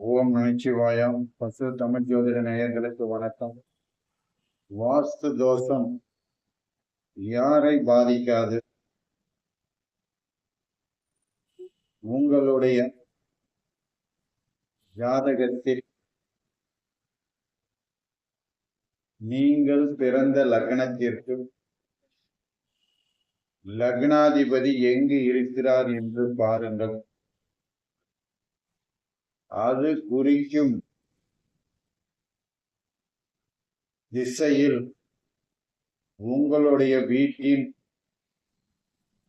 ஓம் நமச்சிவாயம் பசு தமிழ் ஜோதிட நேயர்களுக்கு வணக்கம். வாஸ்து தோஷம் யாரை பாதிக்காது? உங்களுடைய ஜாதகத்தில் நீங்கள் பிறந்த லக்னத்திற்கு லக்னாதிபதி எங்கு இருக்கிறார் என்று பாருங்கள். அது குறிக்கும். திசையில் உங்களுடைய வீட்டின்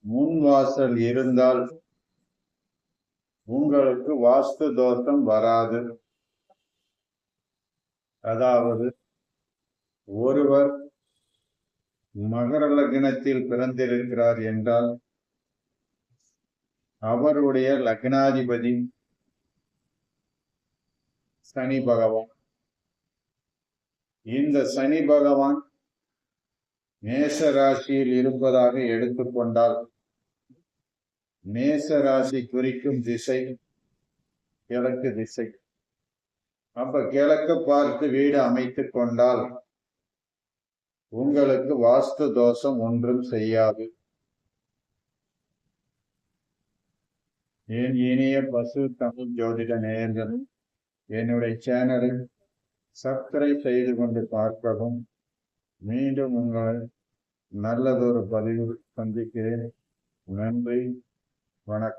முன்வாசல் இருந்தால் உங்களுக்கு வாஸ்து தோஷம் வராது. அதாவது ஒருவர் மகர லக்னத்தில் பிறந்திருக்கிறார் என்றால் அவருடைய லக்னாதிபதி சனி பகவான். இந்த சனி பகவான் மேச ராசியில் இருப்பதாக எடுத்துக்கொண்டால் மேச ராசி குறிக்கும் திசை கிழக்கு திசை. அப்ப கிழக்கு பார்த்து வீடு அமைத்துக் கொண்டால் உங்களுக்கு வாஸ்து தோஷம் ஒன்றும் செய்யாது. என் இனிய பசு தமிழ் ஜோதிட நேயர்கள் என்னுடைய சேனலை சப்ஸ்கிரைப் செய்து கொண்டு பார்க்கவும். மீண்டும் உங்கள் நல்லதொரு பதிவு சந்திக்கிறேன். நன்றி. வணக்கம்.